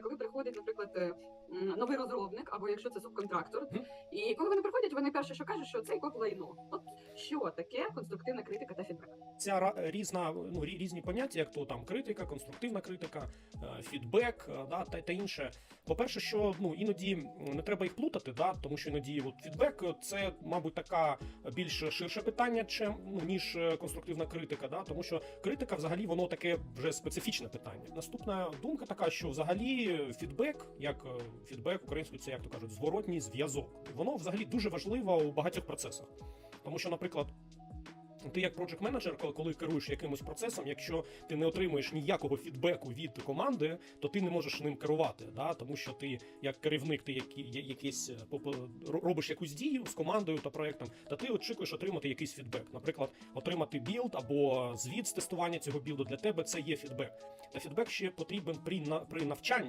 буває, коли приходить, наприклад, е, новий розробник, або якщо це субконтрактор. Мгм. І коли вони приходять, вони перше, що кажуть, що цей коп лайно. От що таке конструктивна критика та фідбек? Ця ра- різна ну рі- різні поняття, як то там критика, конструктивна критика, е, фідбек, е, да, та, та інше. По-перше, що ну іноді не треба їх плутати, да, тому що іноді от фідбек е, це, мабуть, така більш ширше питання, чим ну ніж е, конструктивна критика, да, тому що критика, взагалі, воно таке вже специфічне питання. Наступна думка така, що взагалі фідбек, як е, фідбек українською, це як то кажуть, зворотній зв'язок. Воно взагалі дуже важливо у багатьох процесах. Тому що, наприклад, ти як проект менеджер, коли- керуєш якимось процесом, якщо ти не отримуєш ніякого фідбеку від команди, то ти не можеш ним керувати. Да? Тому що ти, як керівник, ти які, якісь е, робиш якусь дію з командою та проектом, та ти очікуєш отримати якийсь фідбек. Наприклад, отримати білд або звіт з тестування цього білду для тебе це є фідбек. Та фідбек ще потрібен при при навчанні.